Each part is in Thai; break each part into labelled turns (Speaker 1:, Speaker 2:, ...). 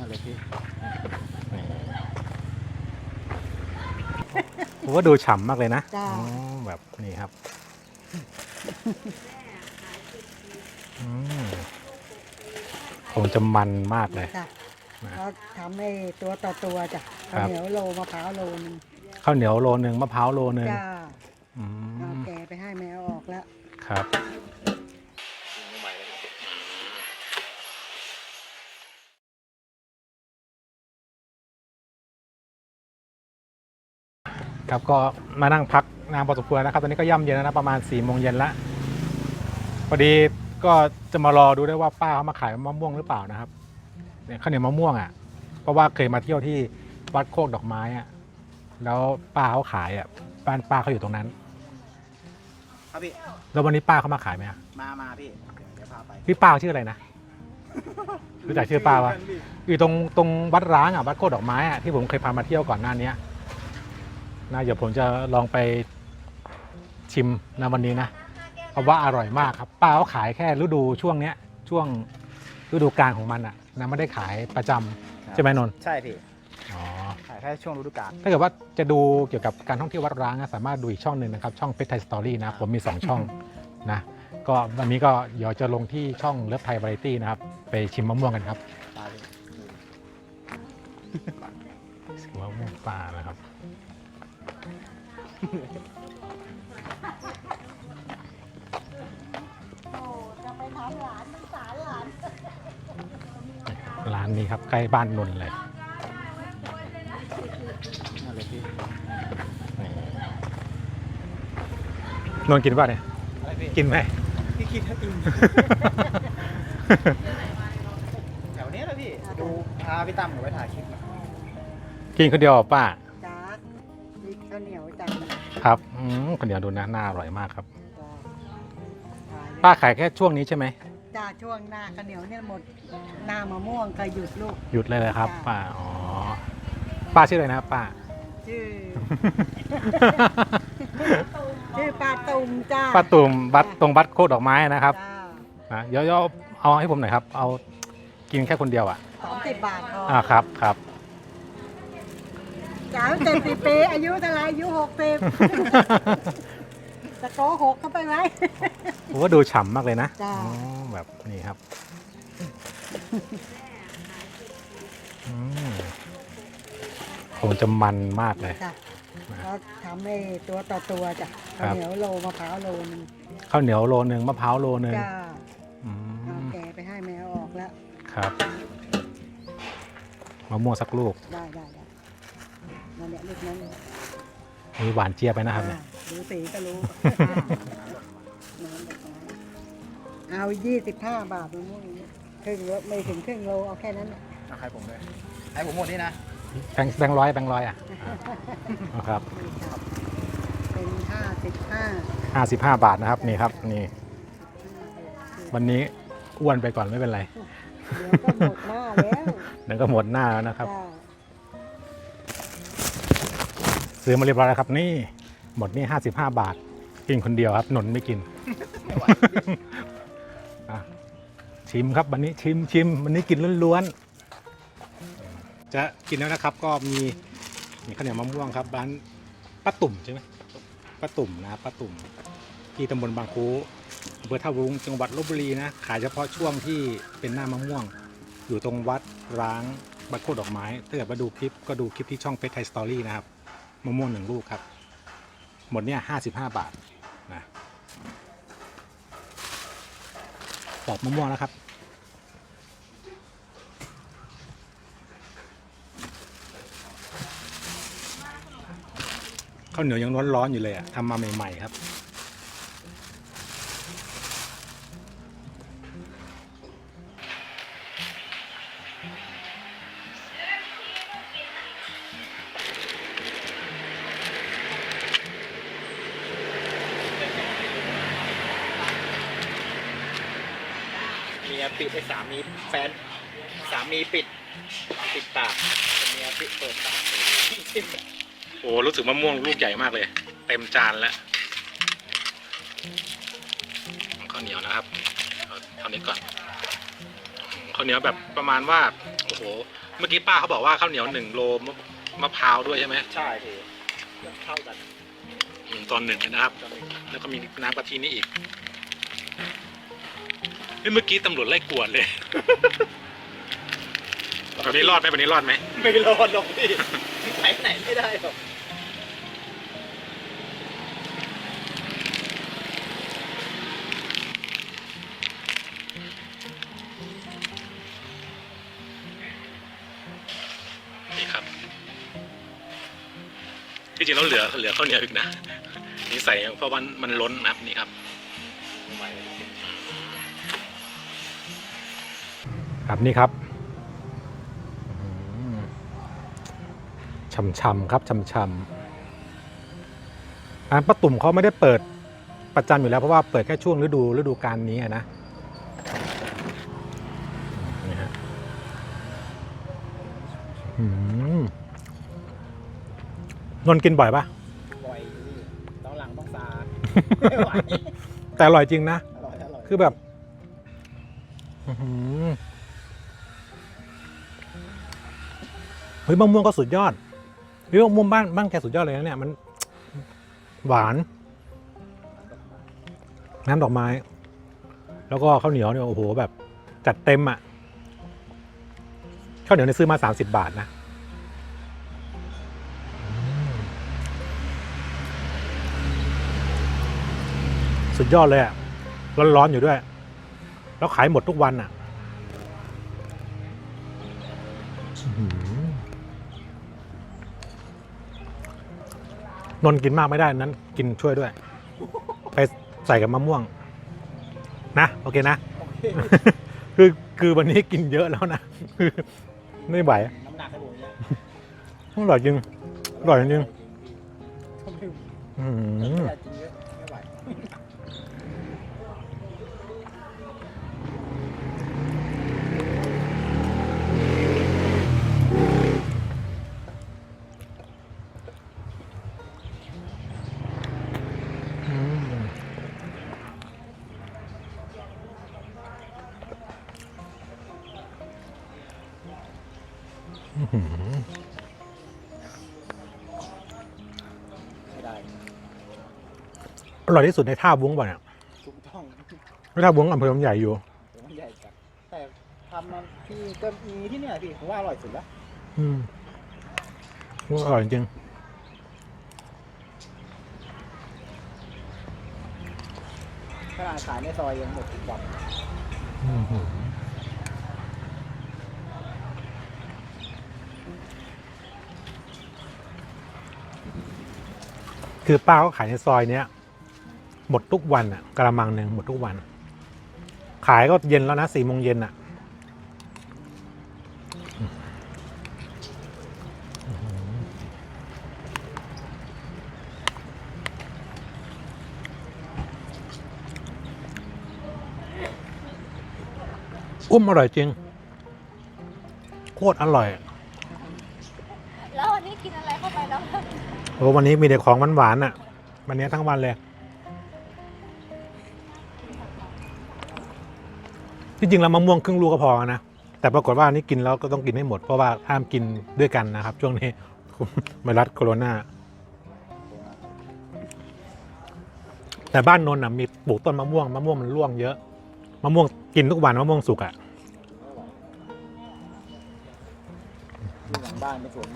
Speaker 1: นั่นเลยพี่
Speaker 2: ผมว่าดูฉ่ำมากเลยนะ
Speaker 3: จ้า
Speaker 2: อ๋อแบบนี่ครับอืมคงจะมันมากเลย
Speaker 3: จ้ะ
Speaker 2: นะ
Speaker 3: เขาทำให้ตัวต่อตัวจ้ะ
Speaker 2: ครั
Speaker 3: ข้าว
Speaker 2: บ
Speaker 3: เหนียวโลมะพร้าวโลนึง
Speaker 2: ข้าวเหนียวโลนึงมะพร้าวโลนึง
Speaker 3: จ้า
Speaker 2: อื
Speaker 3: เอา
Speaker 2: ม
Speaker 3: แกไปให้แมวออกแล้ว
Speaker 2: ครับ ครับก็มานั่งพักนานพอสมควรนะครับตอนนี้ก็ย่ำเย็นแล้วนะประมาณ4ี่โมงเย็นแล้วพอดีก็จะมารอดูด้วยว่าป้าเขามาขายมะม่วงหรือเปล่านะครับเนี่ยข้าวเหนียวมะม่วงอะเพราะว่าเคยมาเที่ยวที่วัดโคกดอกไม้อะแล้วป้าเขาขายอะบ้านป้าเขาอยู่ตรงนั้น
Speaker 1: ครับพี่
Speaker 2: แล้ววันนี้ป้าเขามาขายไหมอะ
Speaker 1: มามาพี่ เดี๋ยวพาไป
Speaker 2: พี่ป้าชื่ออะไรนะ รู้จักชื่อป้าวะอยู่ตรงตรงวัดร้างอะวัดโคกดอกไม้อะที่ผมเคยพามาเที่ยวก่อนหน้านี้ นะเดี๋ยวผมจะลองไปชิมนะวันนี้นะเพราะว่าอร่อยมากครับป้าเขาขายแค่ฤดูช่วงเนี้ยช่วงฤดูกาลของมันอะนะไม่ได้ขายประจำใช่ไหมนนท์
Speaker 1: ใช่พี่
Speaker 2: อ๋อ
Speaker 1: ขายแค่ช่วงฤดูกาล
Speaker 2: ถ้าเกิดว่าจะดูเกี่ยวกับการท่องเที่ยววัดร้างนะสามารถดูอีกช่องหนึ่งนะครับ ช่องเพชรไทยสตอรี่นะผมมี 2 ช่องนะก็วันนี้ก็เดี๋ยวจะลงที่ช่องเลิฟไทยวาไรตี้นะครับ ไปชิมมะม่วงกันครับ
Speaker 1: ตาพี่
Speaker 2: มะม่วงป่านะครับ
Speaker 3: รหลาน
Speaker 2: ร้านนี้ครับใกล้บ้านนนท์เลย
Speaker 1: นั่นเลยพี่
Speaker 2: นนท์กินป่ะเนี่ย
Speaker 1: อะไรพี่
Speaker 2: กินไหม
Speaker 1: พี่คิดถ้าอิ่มแถวนี้แหละพี่ ดูพาพี่ตั้มหนูไปถ่ายคลิปหน่อย
Speaker 2: กินคนเดียวเหรอป้า
Speaker 3: จ้
Speaker 2: ครับอืมคนเดียวดูนะน่าอร่อยมากครับ
Speaker 3: จ้า
Speaker 2: ป้าขายแค่ช่วงนี้ใช่ไหม
Speaker 3: จ้าช่วงหน้าข้าวเหนียวเนี่ยหมดหน้ามะม่วงก็หยุดลูก
Speaker 2: หยุดเลยเลยครับ
Speaker 3: จ้ะ
Speaker 2: ป้าอ๋อป้าชื่ออะไรนะครับป้า
Speaker 3: ชื่อ ชื่อปลาตุ่มจ้า
Speaker 2: ป้าตุ่มบัดตรงบัดโคกดอกไม้นะครับ
Speaker 3: จ้า
Speaker 2: นะเดี๋ยวๆเอาให้ผมหน่อยครับ เอากินแค่คนเดียวอะ
Speaker 3: สองสิบบาทพอ
Speaker 2: อ่าครับครับ
Speaker 3: จ้าเจ็ดสิบปีอายุเท่าไหรอายุหกสิบจะโกหกเข้าไปไหม
Speaker 2: ผมว่าดูฉ่ำมากเลยนะ
Speaker 3: จ้ะ
Speaker 2: อ๋อแบบนี่ครับอืมคงจะมันมากเลย
Speaker 3: จ้ะเขาทำให้ตัวต่อตัวจ้ะ
Speaker 2: ครั
Speaker 3: ข้าว
Speaker 2: บ
Speaker 3: เหนียวโลมะพร้าวโลนึง
Speaker 2: ข้าวเหนียวโลนึงมะพร้าวโลนึง
Speaker 3: จ้า
Speaker 2: อื
Speaker 3: เอา
Speaker 2: ม
Speaker 3: แกไปให้แมวออกแล้ว
Speaker 2: ครับมะม่วงสักลูก
Speaker 3: ได้ได้ได้นั่น เนี่ยลูกนั้น
Speaker 2: มีหวานเจี๊ยบไปนะครับเนี่ย
Speaker 3: อ่าดูสีก็รู้ น้ำดอกไม้เอายี่สิบห้าบาทมะม่วงนี้ครึ่งโลไม่ถึงครึ่งโลเอาแค่นั้นน่ะ
Speaker 1: เอาให้ผมด้วยให้ผมหมดนี่นะ
Speaker 2: แบงค์แบงค์ร้อยแบงค์ร้อยอะเอาครับ
Speaker 3: เป็นห้าสิบห้า
Speaker 2: ห้าสิบห้าบาทนะครับนี่ครับนี่วันนี้อ้วนไปก่อนไม่เป็นไร
Speaker 3: เดี๋ยวก็หมดหน้าแล้ว
Speaker 2: เดี๋ยวก็หมดหน้าแล้วนะครับ
Speaker 3: จ้า
Speaker 2: ซื้อมาเรียบร้อยแล้วครับ นี่หมดนี่ห้าสิบห้าบาท กินคนเดียวครับหนนไม่กิน
Speaker 1: ไม่ไหว
Speaker 2: อะชิมครับวันนี้ชิมชิมวันนี้กินล้วนๆจะกินแล้วนะครับก็มีมีข้าวเหนียวมะม่วงครับร้านป้าตุ่มใช่ไหมป้าตุ่มนะป้าตุ่ม ที่ตำบลบางคูอำเภอท่าวุ้งจังหวัดลบบุรีนะขายเฉพาะช่วงที่เป็นหน้ามะม่วง อยู่ตรงวัดร้างบัดโคกดอกไม้ถ้าเกิดมาดูคลิปก็ดูคลิปที่ช่องเพชรไทยสตอรี่นะครับ มะม่วงหนึ่งลูกครับ หมดเนี่ยห้าสิบห้าบาทนะปอกมะม่วงแล้วครับข้าวเหนียวยังร้อนๆอยู่เลยอะทำมาใหม่ ๆ ครับ
Speaker 1: ปิดไอ้สามีแฟนสามีปิดปิดปากเมียปิดเปิดปาก
Speaker 2: โอ้รู้สึกมะม่วงลูกใหญ่มากเลย เต็มจานแล้วข้าวเหนียวนะครับเอาเท่านี้ก่อนข้าวข้าวเหนียวแบบประมาณว่าโอ้โหเมื่อกี้ป้าเขาบอกว่าข้าวเหนียวหนึ่งโลมะมะพร้าวด้วยใช่ไหม
Speaker 1: ใช่พี่เท่ากัน
Speaker 2: อืมตอนหนึ่งนะครับ
Speaker 1: ตอนนี้
Speaker 2: แล้วก็มีน้ำกะทินี่อีก เฮ้ยเมื่อกี้ตำรวจไล่กวดเลยแบบนี้รอดไหมแบบนี้รอดไหม
Speaker 1: ไม่รอดหรอกพี่ไปไหนไม่ได้หรอก
Speaker 2: นี่ครับที่จริงแล้วเหลือเหลือข้าวเหนียวอีกนะนี่ใส่เพราะมันมันล้นนะครับนี่ครับ ครับนี่ครับช่ำๆครับช่ำๆร้านป้าตุ่มเขาไม่ได้เปิดประจำอยู่แล้วเพราะว่าเปิดแค่ช่วงฤดูฤดูกาลนี้อะนะนี่ฮะอืมนนท์กินบ่อยปะ
Speaker 1: บ่อยพี่ต้องหลังต้องซาไม่ไหว
Speaker 2: แต่อร่อยจริงนะ
Speaker 1: อร่อยอร่อย
Speaker 2: คือแบบ อื้อหือ ฮ้ยมะม่วงก็สุดยอดเฮ้ยมะม่วงบ้านบ้านแกสุดยอดเลยนะเนี่ยมัน หวาน น้ำดอกไม้ แล้วก็ข้าวเหนียวเนี่ยโอ้โหแบบ จัดเต็มอะข้าวเหนียวเนี่ยซื้อมา30บบาทนะสุดยอดเลยอะร้อนๆอยู่ด้วย แล้วขายหมดทุกวันอะ นนท์กินมากไม่ได้นั้นกินช่วยด้วย ไปใส่กับมะม่วง นะ โอเคนะ
Speaker 1: โอเค
Speaker 2: คือคือวันนี้กินเยอะแล้วนะคือไม่ไหว
Speaker 1: น้ำหนักให้ผมเนี่ย
Speaker 2: อร่อยจริงอร่อยจริง
Speaker 1: ต้องดื่ม
Speaker 2: อื้อ
Speaker 1: ไม่
Speaker 2: หือ
Speaker 1: อยากกินเยอะ
Speaker 2: อื้อหือ
Speaker 1: ไม่ได้
Speaker 2: อร่อยที่สุดในท่าวุ้งป่ะเนี่ย
Speaker 1: ถูกต้อง
Speaker 2: ท่าวุ้งอำเภอมันใหญ่อยู่
Speaker 1: แต่มันใหญ่จัดแต่ทำมันที่ก็มีที่เนี่ยพี่ผมว่าอร่อยสุดแล้ว
Speaker 2: อืมอร่อยจริง
Speaker 1: ขนาดขายในซอยยังหมดทุกวัน
Speaker 2: อื้อ คือป้าเขาขายในซอยเนี้ยหมดทุกวันอะกระมังหนึ่งหมดทุกวัน ขายก็เย็นแล้วนะสี่โมงเย็นอะอุ้มอร่อยจริง โคตรอร่อย
Speaker 4: แล้ววันนี้กินอะไรเข้าไปแล้ว
Speaker 2: โอ้วันนี้มีแต่ของหวานๆน่ะ วันนี้ทั้งวันเลย ที่จริงแล้วมะม่วงครึ่งลูกก็พอนะ แต่ปรากฏว่านนี้กินแล้วก็ต้องกินให้หมด เพราะว่าห้ามกินด้วยกันนะครับ ช่วงนี้ไวรัสโคโรนาแต่บ้านนนท์นะมีปลูกต้นมะม่วงมะม่วงมันร่วงเยอะมะม่วงกินทุกวันมะม่วงสุกอะ
Speaker 1: ที่หลังบ้านเป็นสวน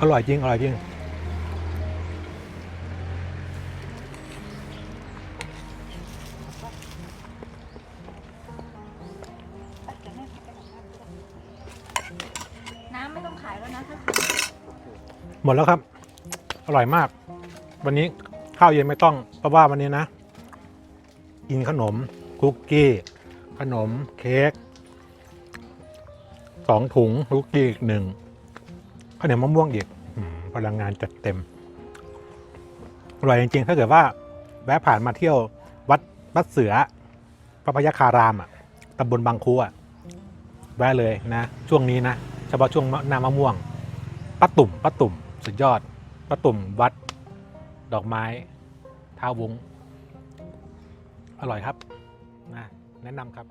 Speaker 2: อร่อยจริง อร่อยจริง
Speaker 4: น้ำไม่ต้องขายแล้วนะถ้า
Speaker 2: หมดแล้วครับ อร่อยมาก วันนี้ข้าวเย็นไม่ต้องเพราะว่าวันนี้นะ กินขนมคุกกี้ ขนมเค้กสองถุงคุกกี้อีกหนึ่ง ข้าวเหนียวมะม่วงอีกอพลังงานจัดเต็มอร่อยจริงๆ ถ้าเกิดว่าแวะผ่านมาเที่ยววัดวัดเสือ พระพยาคารามอะตำบลบางคูอะแวะเลยนะ ช่วงนี้นะเฉพาะช่วงหน้ามะม่วงป้าตุ่มป้าตุ่ม สุดยอดป้าตุ่มวัดดอกไม้ทาวง อร่อยครับนะแนะนำครับ